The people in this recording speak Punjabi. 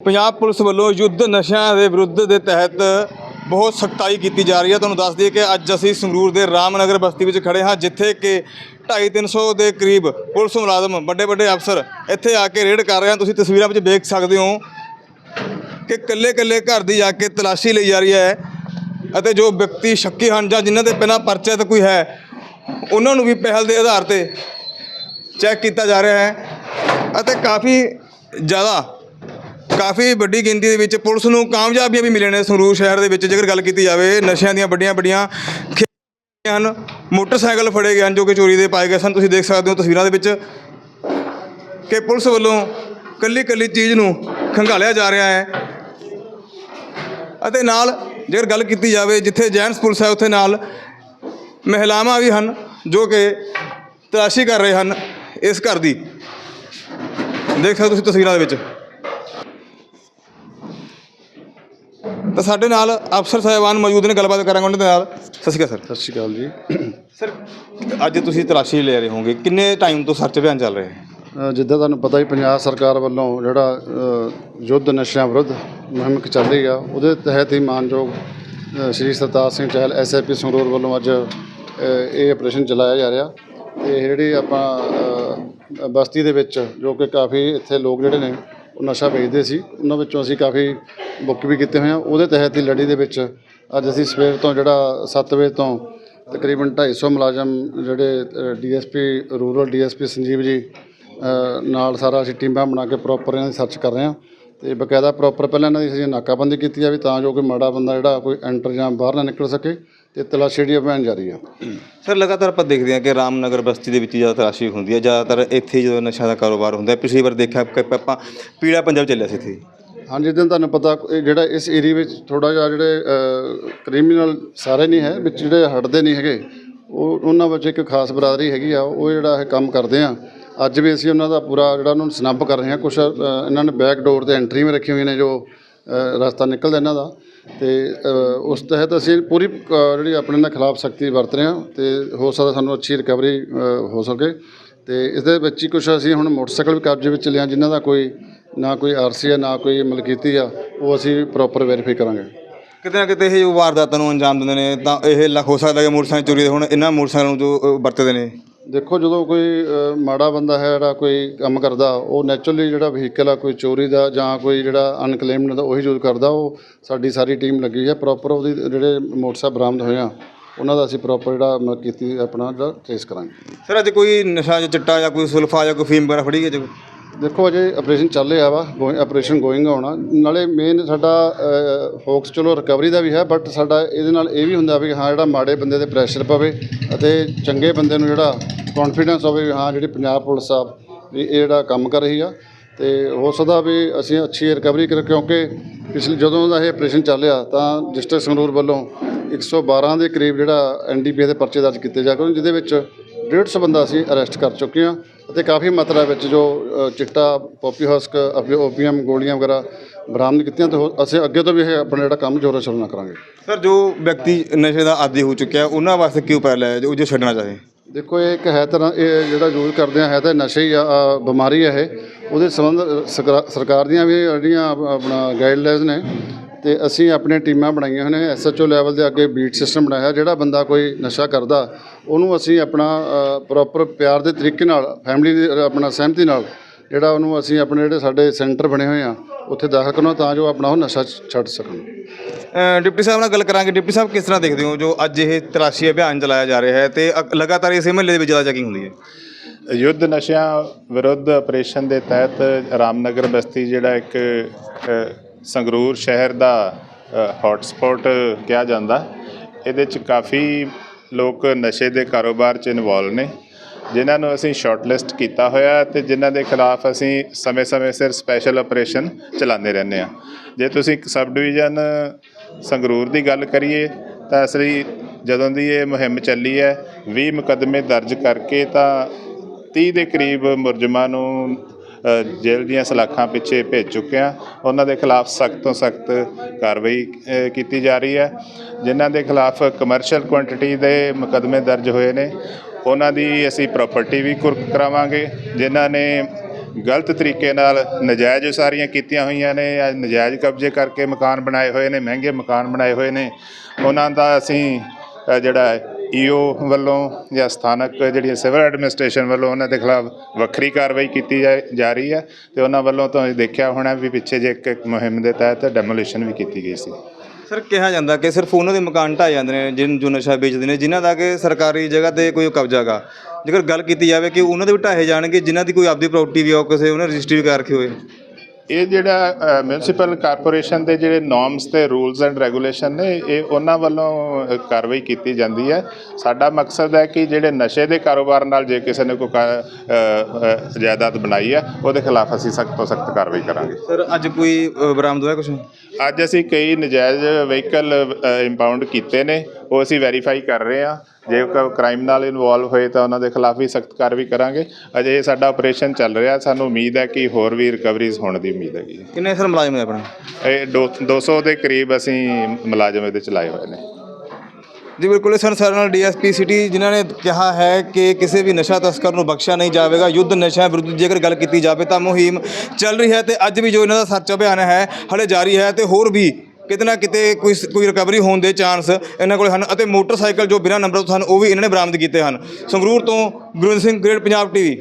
ਪੰਜਾਬ ਪੁਲਿਸ ਵੱਲੋਂ ਯੁੱਧ ਨਸ਼ਿਆਂ ਦੇ ਵਿਰੁੱਧ ਦੇ ਤਹਿਤ ਬਹੁਤ ਸਖਤਾਈ ਕੀਤੀ ਜਾ ਰਹੀ ਹੈ। ਤੁਹਾਨੂੰ ਦੱਸ ਦਈਏ ਕਿ ਅੱਜ ਅਸੀਂ ਸੰਗਰੂਰ ਦੇ ਰਾਮਨਗਰ ਬਸਤੀ ਵਿੱਚ ਖੜੇ ਹਾਂ, ਜਿੱਥੇ ਕਿ 250-300 ਦੇ ਕਰੀਬ ਪੁਲਿਸ ਮੁਲਾਜ਼ਮ ਵੱਡੇ ਵੱਡੇ ਅਫਸਰ ਇੱਥੇ ਆ ਕੇ ਰੇਡ ਕਰ ਰਹੇ ਹਨ। ਤੁਸੀਂ ਤਸਵੀਰਾਂ ਵਿੱਚ ਦੇਖ ਸਕਦੇ ਹੋ ਕਿ ਕੱਲੇ-ਕੱਲੇ ਘਰ ਦੀ ਜਾ ਕੇ ਤਲਾਸ਼ੀ ਲਈ ਜਾ ਰਹੀ ਹੈ ਅਤੇ ਜੋ ਵਿਅਕਤੀ ਸ਼ੱਕੀ ਹਨ ਜਾਂ ਜਿਨ੍ਹਾਂ ਦੇ ਬਿਨਾਂ ਪਰਚੇ ਤਾਂ ਕੋਈ ਹੈ, ਉਹਨਾਂ ਨੂੰ ਵੀ ਪਹਿਲ ਦੇ ਆਧਾਰ ਤੇ ਚੈੱਕ ਕੀਤਾ ਜਾ ਰਿਹਾ ਹੈ ਅਤੇ ਕਾਫੀ ਜ਼ਿਆਦਾ ਕਾਫੀ ਵੱਡੀ ਗਿਣਤੀ ਦੇ ਵਿੱਚ ਪੁਲਿਸ ਨੂੰ ਕਾਮਯਾਬੀਆਂ ਵੀ ਮਿਲੀਆਂ ਨੇ ਸੰਗਰੂਰ ਸ਼ਹਿਰ ਦੇ ਵਿੱਚ, ਜੇਕਰ ਗੱਲ ਕੀਤੀ ਜਾਵੇ, ਨਸ਼ਿਆਂ ਦੀਆਂ ਵੱਡੀਆਂ ਵੱਡੀਆਂ ਖੇਪਾਂ ਹਨ, ਮੋਟਰਸਾਈਕਲ ਫੜੇ ਗਏ ਹਨ, ਜੋ ਕਿ ਚੋਰੀ ਦੇ ਪਾਏ ਗਏ ਸਨ। ਤੁਸੀਂ ਦੇਖ ਸਕਦੇ ਹੋ ਤਸਵੀਰਾਂ ਦੇ ਵਿੱਚ ਕਿ ਪੁਲਿਸ ਵੱਲੋਂ ਕੱਲੀ ਕੱਲੀ ਚੀਜ਼ ਨੂੰ ਖੰਗਾਲਿਆ ਜਾ ਰਿਹਾ ਹੈ। ਅਤੇ ਨਾਲ, ਜੇਕਰ ਗੱਲ ਕੀਤੀ ਜਾਵੇ, ਜਿੱਥੇ ਜੈਂਟਸ ਪੁਲਿਸ ਹੈ, ਉੱਥੇ ਨਾਲ ਮਹਿਲਾਵਾਂ ਵੀ ਹਨ, ਜੋ ਕਿ ਤਲਾਸ਼ੀ ਕਰ ਰਹੇ ਹਨ ਇਸ ਘਰ ਦੀ। ਦੇਖ ਸਕਦੇ ਹੋ ਤੁਸੀਂ ਤਸਵੀਰਾਂ ਦੇ ਵਿੱਚ। ਤਾਂ ਸਾਡੇ ਨਾਲ ਅਫਸਰ ਸਾਹਿਬਾਨ ਮੌਜੂਦ ਨੇ ਗੱਲਬਾਤ ਕਰਾਂਗੇ ਉਹਨਾਂ ਦੇ ਨਾਲ। ਸਤਿ ਸ਼੍ਰੀ ਅਕਾਲ ਸਤਿ ਸ਼੍ਰੀ ਅਕਾਲ ਜੀ। ਸਰ ਸਰ ਅੱਜ ਤੁਸੀਂ ਤਲਾਸ਼ੀ ਲੈ ਰਹੇ ਹੋਵੋਗੇ। ਕਿੰਨੇ ਟਾਈਮ ਤੋਂ ਸਰਚ ਅਭਿਆਨ ਚੱਲ ਰਿਹਾ ਹੈ? ਜਿੱਦਾਂ ਤੁਹਾਨੂੰ ਪਤਾ ਹੀ ਪੰਜਾਬ ਸਰਕਾਰ ਵੱਲੋਂ ਜਿਹੜਾ ਅ, ਯੁੱਧ ਨਸ਼ਿਆਂ ਵਿਰੁੱਧ ਮੁਹਿੰਮ ਚੱਲ ਰਹੀ ਆ ਉਹਦੇ ਤਹਿਤ ਹੀ ਮਾਨਯੋਗ ਅ, ਸ਼੍ਰੀ ਸਰਤਾਜ ਸਿੰਘ ਚਹਿਲ ਐਸਐਪੀ ਸੰਗਰੂਰ ਵੱਲੋਂ ਅੱਜ ਅ, ਇਹ ਆਪਰੇਸ਼ਨ ਚਲਾਇਆ ਜਾ ਰਿਹਾ। ਤੇ ਇਹ ਜਿਹੜੀ ਆਪਾਂ ਅ, ਬਸਤੀ ਦੇ ਵਿੱਚ ਜੋ ਕਿ ਕਾਫੀ ਇੱਥੇ ਲੋਕ ਜਿਹੜੇ ਨੇ ਉਹ ਨਸ਼ਾ ਵੇਚਦੇ ਸੀ। ਉਹਨਾਂ ਵਿੱਚੋਂ ਅਸੀਂ ਕਾਫੀ ਬੁੱਕ ਵੀ ਕੀਤੇ ਹੋਏ ਆ। ਉਹਦੇ ਤਹਿਤ ਦੀ ਲੜੀ ਦੇ ਵਿੱਚ ਅੱਜ ਅਸੀਂ ਸਵੇਰ ਤੋਂ ਜਿਹੜਾ 7 ਵਜੇ ਤੋਂ ਤਕਰੀਬਨ 250 ਮੁਲਾਜ਼ਮ ਜਿਹੜੇ ਡੀਐਸਪੀ ਰੂਰਲ ਡੀਐਸਪੀ ਸੰਜੀਵ ਜੀ ਨਾਲ ਸਾਰਾ ਅਸੀਂ ਟੀਮਾਂ ਬਣਾ ਕੇ ਪ੍ਰੋਪਰ ਇਹਨਾਂ ਦੀ ਸਰਚ ਕਰ ਰਹੇ ਹਾਂ। ਤੇ ਬਕਾਇਦਾ ਪ੍ਰੋਪਰ ਪਹਿਲਾਂ ਇਹਨਾਂ ਦੀ ਅਸੀਂ ਨਾਕਾਬੰਦੀ ਕੀਤੀ ਆ ਵੀ ਤਾਂ ਜੋ ਕੋਈ ਮਾੜਾ ਬੰਦਾ ਜਿਹੜਾ ਕੋਈ ਐਂਟਰ ਜਾਂ ਬਾਹਰ ਨਾ ਨਿਕਲ ਸਕੇ ਤੇ ਤਲਾਸ਼ੀ ਜਿਹੜੀ ਅਭਿਆਨ ਜਾਰੀ ਆ। ਸਰ ਲਗਾਤਾਰ ਆਪਾਂ ਦੇਖਦੇ ਹਾਂ ਕਿ ਰਾਮਨਗਰ ਬਸਤੀ ਦੇ ਵਿੱਚ ਜ਼ਿਆਦਾ ਤਲਾਸ਼ੀ ਹੁੰਦੀ ਹੈ ਜ਼ਿਆਦਾਤਰ ਇੱਥੇ ਜਦੋਂ ਨਸ਼ਾ ਦਾ ਕਾਰੋਬਾਰ ਹੁੰਦਾ ਹੈ ਪਿਛਲੀ ਵਾਰ ਦੇਖਿਆ ਕਿ ਆਪਾਂ ਪੀੜਾ ਪੰਜਾਬ ਚੱਲਿਆ ਸੀ ਇੱਥੇ। ਹਾਂਜੀ ਜਿੱਦਾਂ ਤੁਹਾਨੂੰ ਪਤਾ ਇਹ ਜਿਹੜਾ ਇਸ ਏਰੀਆ ਵਿੱਚ ਥੋੜਾ ਜਿਹਾ ਜਿਹੜੇ ਕ੍ਰਿਮੀਨਲ ਸਾਰੇ ਨਹੀਂ ਹੈ ਵਿੱਚ ਜਿਹੜੇ ਹਟਦੇ ਨਹੀਂ ਹੈਗੇ ਉਹ ਉਹਨਾਂ ਵਿੱਚ ਇੱਕ ਖਾਸ ਬਰਾਦਰੀ ਹੈਗੀ ਆ ਉਹ ਜਿਹੜਾ ਇਹ ਕੰਮ ਕਰਦੇ ਆ। ਅੱਜ ਵੀ ਅਸੀਂ ਉਹਨਾਂ ਦਾ ਪੂਰਾ ਜਿਹੜਾ ਉਹਨਾਂ ਨੂੰ ਸਨੱਬ ਕਰ ਰਹੇ ਹਾਂ। ਕੁਝ ਇਹਨਾਂ ਨੇ ਬੈਕ ਡੋਰ ਤੇ ਐਂਟਰੀ ਵੀ ਰੱਖੀ ਹੋਈ ਨੇ ਜੋ ਰਸਤਾ ਨਿਕਲਦਾ ਇਹਨਾਂ ਦਾ। ਤੇ ਉਸ ਤਹਿਤ ਅਸੀਂ ਪੂਰੀ ਜਿਹੜੀ ਆਪਣੇ ਨਾਲ ਖਿਲਾਫ ਸਖਤੀ ਵਰਤ ਰਹੇ ਹਾਂ ਤੇ ਹੋ ਸਕਦਾ ਸਾਨੂੰ ਅੱਛੀ ਰਿਕਵਰੀ ਹੋ ਸਕੇ। ਤੇ ਇਸ ਦੇ ਵਿੱਚ ਹੀ ਕੁਝ ਅਸੀਂ ਹੁਣ ਮੋਟਰਸਾਈਕਲ ਵੀ ਕਬਜ਼ੇ ਵਿੱਚ ਲਿਆ, ਜਿਨ੍ਹਾਂ ਦਾ ਕੋਈ ਨਾ ਕੋਈ ਆਰਸੀ ਆ, ਨਾ ਕੋਈ ਮਲਕੀਤੀ ਆ, ਉਹ ਅਸੀਂ ਪ੍ਰੋਪਰ ਵੈਰੀਫਾਈ ਕਰਾਂਗੇ। ਕਿਤੇ ਨਾ ਕਿਤੇ ਇਹ ਜੋ ਵਾਰਦਾਤਾਂ ਨੂੰ ਅੰਜਾਮ ਦਿੰਦੇ ਨੇ, ਤਾਂ ਇਹ ਲੱਖ ਹੋ ਸਕਦਾ ਕਿ ਮੋਟਰਸਾਈਕਲ ਚੋਰੀ ਦੇ ਹੁਣ, ਇਹਨਾਂ ਮੋਟਰਸਾਈਕਲ ਨੂੰ ਜੋ ਵਰਤਦੇ ਨੇ। ਦੇਖੋ, ਜਦੋਂ ਕੋਈ ਮਾੜਾ ਬੰਦਾ ਹੈ ਜਿਹੜਾ ਕੋਈ ਕੰਮ ਕਰਦਾ, ਉਹ ਨੈਚੁਰਲੀ ਜਿਹੜਾ ਵਹੀਕਲ ਆ, ਕੋਈ ਚੋਰੀ ਦਾ ਜਾਂ ਕੋਈ ਜਿਹੜਾ ਅਨਕਲੇਮਡ ਦਾ ਉਹੀ ਯੂਜ਼ ਕਰਦਾ, ਉਹ ਸਾਡੀ ਸਾਰੀ ਟੀਮ ਲੱਗੀ ਹੈ ਪ੍ਰੋਪਰ ਉਹਦੀ ਜਿਹੜੇ ਮੋਟਰਸਾਈਕਲ ਬਰਾਮਦ ਹੋਏ ਆ, ਉਹਨਾਂ ਦਾ ਅਸੀਂ ਪ੍ਰੋਪਰ ਜਿਹੜਾ ਕੀਤੀ ਆਪਣਾ ਜਿਹੜਾ ਟ੍ਰੇਸ ਕਰਾਂਗੇ। ਸਰ ਅੱਜ ਕੋਈ ਨਸ਼ਾ ਜਾਂ ਚਿੱਟਾ ਜਾਂ ਕੋਈ ਸੁਲਫਾ ਜਾਂ ਕੋਈ ਫੀਮ ਵਗੈਰਾ ਫੜੀ ਗਈ ਜੇ? ਦੇਖੋ ਅਜੇ ਆਪਰੇਸ਼ਨ ਚੱਲ ਰਿਹਾ ਵਾ ਆਪਰੇਸ਼ਨ ਗੋਇੰਗ ਹੋਣਾ। ਨਾਲੇ ਮੇਨ ਸਾਡਾ ਫੋਕਸ ਚਲੋ ਰਿਕਵਰੀ ਦਾ ਵੀ ਹੈ ਬਟ ਸਾਡਾ ਇਹਦੇ ਨਾਲ ਇਹ ਵੀ ਹੁੰਦਾ ਵੀ ਹਾਂ, ਜਿਹੜਾ ਮਾੜੇ ਬੰਦੇ ਤੇ ਪ੍ਰੈਸ਼ਰ ਪਵੇ ਅਤੇ ਚੰਗੇ ਬੰਦੇ ਨੂੰ ਜਿਹੜਾ ਕੌਨਫੀਡੈਂਸ ਹੋਵੇ ਵੀ ਹਾਂ, ਜਿਹੜੀ ਪੰਜਾਬ ਪੁਲਿਸ ਆ, ਵੀ ਇਹ ਜਿਹੜਾ ਕੰਮ ਕਰ ਰਹੀ ਆ। ਤੇ ਹੋ ਸਕਦਾ ਵੀ ਅਸੀਂ ਅੱਛੀ ਰਿਕਵਰੀ ਕਰ ਕਿਉਂਕਿ ਪਿਛਲੇ ਜਦੋਂ ਦਾ ਇਹ ਆਪਰੇਸ਼ਨ ਚੱਲਿਆ ਤਾਂ ਡਿਸਟ੍ਰਿਕਟ ਸੰਗਰੂਰ ਵੱਲੋਂ 112 ਦੇ ਕਰੀਬ ਜਿਹੜਾ ਐਨਡੀਪੀਏ ਦੇ ਪਰਚੇ ਦਰਜ ਕੀਤੇ ਜਾ ਕੇ ਜਿਹਦੇ ਵਿੱਚ 150 ਬੰਦਾ ਅਸੀਂ ਅਰੈਸਟ ਕਰ ਚੁੱਕੇ ਹਾਂ। ਅਤੇ ਕਾਫੀ ਮਾਤਰਾ ਵਿੱਚ ਜੋ ਚਿੱਟਾ ਪੋਪੀ ਹਸਕ ਓਪੀਐਮ ਗੋਲੀਆਂ ਵਗੈਰਾ ਬਰਾਮਦ ਕੀਤੀਆਂ ਤੇ ਅਸੀਂ ਅੱਗੇ ਤੋਂ ਵੀ ਇਹ ਆਪਣਾ ਜਿਹੜਾ ਕੰਮ ਜ਼ੋਰਾਂ ਸ਼ੋਰਾਂ ਨਾਲ ਕਰਾਂਗੇ। ਸਰ ਜੋ ਵਿਅਕਤੀ ਨਸ਼ੇ ਦਾ ਆਦੀ ਹੋ ਚੁੱਕਿਆ ਉਹਨਾਂ ਵਾਸਤੇ ਕੀ ਉਪਾਅ ਹੈ ਜੋ ਜੋ ਛੱਡਣਾ ਚਾਹੇ? ਦੇਖੋ ਇਹ ਇੱਕ ਹੈ ਤਰ੍ਹਾਂ ਇਹ ਜਿਹੜਾ ਯੂਜ਼ ਕਰਦੇ ਆ ਹੈ ਤਾਂ ਨਸ਼ੇ ਹੀ ਬਿਮਾਰੀ ਹੈ ਇਹ। ਉਹਦੇ ਸੰਬੰਧ ਸਰਕਾ- ਸਰਕਾਰ ਦੀਆਂ ਵੀ ਜਿਹੜੀਆਂ ਆਪ- ਆਪਣਾ ਗਾਈਡਲਾਈਨਸ ਨੇ ਤੇ ਅਸੀਂ ਆਪਣੀਆਂ ਟੀਮਾਂ ਬਣਾਈਆਂ ਹੋਈਆਂ ਨੇ ਐਸਐਚਓ ਲੈਵਲ ਦੇ ਅੱਗੇ ਬੀਟ ਸਿਸਟਮ ਬਣਾਇਆ ਜਿਹੜਾ ਬੰਦਾ ਕੋਈ ਨਸ਼ਾ ਕਰਦਾ ਉਹਨੂੰ ਅਸੀਂ ਆਪਣਾ ਪ੍ਰੋਪਰ ਪਿਆਰ ਦੇ ਤਰੀਕੇ ਨਾਲ ਫੈਮਿਲੀ ਦੀ ਆਪਣਾ ਸਹਿਮਤੀ ਨਾਲ ਜਿਹੜਾ ਉਹਨੂੰ ਅਸੀਂ ਆਪਣੇ ਜਿਹੜੇ ਸਾਡੇ ਸੈਂਟਰ ਬਣੇ ਹੋਏ ਆ ਉੱਥੇ ਦਾਖਲ ਕਰਨਾ ਤਾਂ ਜੋ ਆਪਣਾ ਉਹ ਨਸ਼ਾ ਛੱਡ ਸਕਣ। ਡਿਪਟੀ ਸਾਹਿਬ ਨਾਲ ਗੱਲ ਕਰਾਂਗੇ। ਡਿਪਟੀ ਸਾਹਿਬ ਕਿਸ ਤਰ੍ਹਾਂ ਦੇਖਦੇ ਹੋ ਜੋ ਅੱਜ ਇਹ ਤਲਾਸ਼ੀ ਅਭਿਆਨ ਚਲਾਇਆ ਜਾ ਰਿਹਾ ਹੈ ਤੇ ਅ- ਲਗਾਤਾਰ ਇਸੇ ਮਹੱਲੇ ਦੇ ਵਿੱਚ ਜ਼ਿਆਦਾ ਚੈਕਿੰਗ ਹੁੰਦੀ ਹੈ? ਯੁੱਧ ਨਸ਼ਿਆਂ ਵਿਰੁੱਧ ਆਪਰੇਸ਼ਨ ਦੇ ਤਹਿਤ ਰਾਮਨਗਰ ਬਸਤੀ ਜਿਹੜਾ ਇੱਕ ਸੰਗਰੂਰ ਸ਼ਹਿਰ ਦਾ ਹੌਟ ਕਿਹਾ ਜਾਂਦਾ। ਇਹਦੇ ਚ ਕਾਫੀ ਲੋਕ ਨਸ਼ੇ ਦੇ ਕਾਰੋਬਾਰ ਚ ਇਨਵੋਲਵ ਨੇ, ਜਿਨ੍ਹਾਂ ਨੂੰ ਅਸੀਂ ਸ਼ਾਰਟਲਿਸਟ ਕੀਤਾ ਹੋਇਆ ਹੈ ਤੇ ਜਿਨ੍ਹਾਂ ਦੇ ਖਿਲਾਫ ਅਸੀਂ ਸਮੇਂ-ਸਮੇਂ ਸਿਰ ਸਪੈਸ਼ਲ ਆਪਰੇਸ਼ਨ ਚਲਾਉਂਦੇ ਰਹਿੰਦੇ ਆ ਜੇ ਤੁਸੀਂ ਸਬ ਡਿਵੀਜ਼ਨ ਸੰਗਰੂਰ ਦੀ ਗੱਲ ਕਰੀਏ, ਤਾਂ ਅਸਲੀ ਜਦੋਂ ਦੀ ਇਹ ਮੁਹਿੰਮ ਚੱਲੀ ਹੈ 20 ਮੁਕੱਦਮੇ ਦਰਜ ਕਰਕੇ ਤਾਂ 30 ਦੇ ਕਰੀਬ ਮੁਰਜਮਾਂ ਨੂੰ ਜੇਲ੍ਹ ਦੀਆਂ ਸਲਾਖਾਂ ਪਿੱਛੇ ਭੇਜ ਚੁੱਕੇ ਆ ਉਹਨਾਂ ਦੇ ਖਿਲਾਫ ਸਖਤ ਤੋਂ ਸਖਤ ਕਾਰਵਾਈ ਕੀਤੀ ਜਾ ਰਹੀ ਹੈ। ਜਿਨ੍ਹਾਂ ਦੇ ਖਿਲਾਫ ਕਮਰਸ਼ੀਅਲ ਕੁਆਂਟੀਟੀ ਦੇ ਮੁਕੱਦਮੇ ਦਰਜ ਹੋਏ ਨੇ, ਉਹਨਾਂ ਦੀ ਅਸੀਂ ਪ੍ਰਾਪਰਟੀ ਵੀ ਕੁਰਕ ਕਰਾਵਾਂਗੇ। ਜਿਨ੍ਹਾਂ ਨੇ ਗਲਤ ਤਰੀਕੇ ਨਾਲ ਨਜਾਇਜ਼ ਉਸਾਰੀਆਂ ਕੀਤੀਆਂ ਹੋਈਆਂ ਨੇ ਜਾਂ ਨਜਾਇਜ਼ ਕਬਜ਼ੇ ਕਰਕੇ ਮਕਾਨ ਬਣਾਏ ਹੋਏ ਨੇ, ਮਹਿੰਗੇ ਮਕਾਨ ਬਣਾਏ ਹੋਏ ਨੇ, ਉਹਨਾਂ ਦਾ ਅਸੀਂ ਜਿਹੜਾ ਈਓ ਵੱਲੋਂ ਜਾਂ ਸਥਾਨਕ ਜਿਹੜੀਆਂ ਸਿਵਲ ਐਡਮਿਨਿਸਟ੍ਰੇਸ਼ਨ ਵੱਲੋਂ ਉਹਨਾਂ ਦੇ ਖਿਲਾਫ ਵੱਖਰੀ ਕਾਰਵਾਈ ਕੀਤੀ ਜਾ- ਜਾ ਰਹੀ ਹੈ ਤੇ ਉਹਨਾਂ ਵੱਲੋਂ ਤੁਸੀਂ ਦੇਖਿਆ ਹੋਣਾ ਵੀ ਪਿੱਛੇ ਜੇ ਇੱਕ ਮੁਹਿੰਮ ਦੇ ਤਹਿਤ ਡੈਮੋਲੀਸ਼ਨ ਵੀ ਕੀਤੀ ਗਈ ਸੀ। ਸਰ, ਕਿਹਾ ਜਾਂਦਾ ਕਿ ਸਿਰਫ ਉਹਨਾਂ ਦੇ ਮਕਾਨ ਢਾਏ ਜਾਂਦੇ ਨੇ, ਜਿਨ ਜੋ ਨਸ਼ਾ ਵੇਚਦੇ ਨੇ, ਜਿਨ੍ਹਾਂ ਦਾ ਕਿ ਸਰਕਾਰੀ ਜਗ੍ਹਾ ਤੇ ਕੋਈ ਕਬਜ਼ਾ ਗਾ। ਜੇਕਰ ਗੱਲ ਕੀਤੀ ਜਾਵੇ ਕਿ ਉਹਨਾਂ ਦੇ ਵੀ ਢਾਹੇ ਜਾਣਗੇ, ਜਿਨ੍ਹਾਂ ਦੀ ਕੋਈ ਆਪਦੀ ਪ੍ਰਾਪਰਟੀ ਵੀ ਹੋ ਕਿਸੇ ਉਹਨੇ ਰਜਿਸਟਰੀ ਵੀ ਕਰ ਰੱਖੀ ਹੋਏ ਇਹ ਜਿਹੜਾ ਮਿਊਨਿਸਪਲ ਕਾਰਪੋਰੇਸ਼ਨ ਦੇ ਜਿਹੜੇ ਨਾਰਮਸ ਤੇ ਰੂਲਸ ਐਂਡ ਰੈਗੂਲੇਸ਼ਨ ਨੇ ਇਹ ਉਹਨਾਂ ਵੱਲੋਂ ਕਾਰਵਾਈ ਕੀਤੀ ਜਾਂਦੀ ਹੈ। ਸਾਡਾ ਮਕਸਦ ਹੈ ਕਿ ਜਿਹੜੇ ਨਸ਼ੇ ਦੇ ਕਾਰੋਬਾਰ ਨਾਲ ਜੇ ਕਿਸੇ ਨੇ ਕੋਈ ਜਾਇਦਾਦ ਬਣਾਈ ਹੈ ਉਹਦੇ ਖਿਲਾਫ ਅਸੀਂ ਸਖਤ ਤੋਂ ਸਖਤ ਕਾਰਵਾਈ ਕਰਾਂਗੇ। ਸਰ ਅੱਜ ਕੋਈ ਬਰਾਮਦ ਹੋਇਆ ਕੁਝ ਅੱਜ ਅਸੀਂ ਕਈ ਨਜਾਇਜ਼ ਵਹੀਕਲ ਇੰਪਾਊਂਡ ਕੀਤੇ ਨੇ ਉਹ ਅਸੀਂ ਵੈਰੀਫਾਈ ਕਰ ਰਹੇ ਹਾਂ। ਜੇ ਕ੍ਰਾਈਮ ਨਾਲ ਇਨਵੋਲਵ ਹੋਏ ਤਾਂ ਉਹਨਾਂ ਦੇ ਖਿਲਾਫ ਵੀ ਸਖਤ ਕਾਰਵਾਈ ਕਰਾਂਗੇ। ਅਜੇ ਇਹ ਸਾਡਾ ਆਪਰੇਸ਼ਨ ਚੱਲ ਰਿਹਾ। ਸਾਨੂੰ ਉਮੀਦ ਹੈ ਕਿ ਹੋਰ ਵੀ ਰਿਕਵਰੀਜ਼ ਹੋਣ ਦੀ ਉਮੀਦ ਹੈਗੀ। ਕਿੰਨੇ ਸਰ ਮੁਲਾਜ਼ਮ ਨੇ ਆਪਣੇ? ਇਹ ਦੋ- 200 ਦੇ ਕਰੀਬ ਅਸੀਂ ਮੁਲਾਜ਼ਮ ਇਹਦੇ ਚ ਲਾਏ ਹੋਏ ਨੇ। ਜੀ ਬਿਲਕੁਲ ਸਰ ਸਾਡੇ ਨਾਲ ਡੀਐਸਪੀ ਸਿਟੀ ਜਿਨ੍ਹਾਂ ਨੇ ਕਿਹਾ ਹੈ ਕਿ ਕਿਸੇ ਵੀ ਨਸ਼ਾ ਤਸਕਰ ਨੂੰ ਬਖਸ਼ਿਆ ਨਹੀਂ ਜਾਵੇਗਾ ਯੁੱਧ ਨਸ਼ਿਆਂ ਵਿਰੁੱਧ ਜੇਕਰ ਗੱਲ ਕੀਤੀ ਜਾਵੇ ਤਾਂ ਮੁਹਿੰਮ ਚੱਲ ਰਹੀ ਹੈ ਤੇ ਅੱਜ ਵੀ ਜੋ ਇਹਨਾਂ ਦਾ ਸਰਚ ਅਭਿਆਨ ਹੈ ਹਲੇ ਜਾਰੀ ਹੈ ਤੇ ਹੋਰ ਵੀ ਕਿਤੇ ਨਾ ਕਿਤੇ ਕੋਈ ਕੋਈ ਰਿਕਵਰੀ ਹੋਣ ਦੇ ਚਾਂਸ ਇਹਨਾਂ ਕੋਲ ਹਨ ਅਤੇ ਮੋਟਰਸਾਈਕਲ ਜੋ ਬਿਨਾਂ ਨੰਬਰ ਤੋਂ ਹਨ ਉਹ ਵੀ ਇਹਨਾਂ ਨੇ ਬਰਾਮਦ ਕੀਤੇ ਹਨ। ਸੰਗਰੂਰ ਤੋਂ ਗੁਰਵਿੰਦਰ ਸਿੰਘ ਗ੍ਰੇਡ ਪੰਜਾਬ ਟੀਵੀ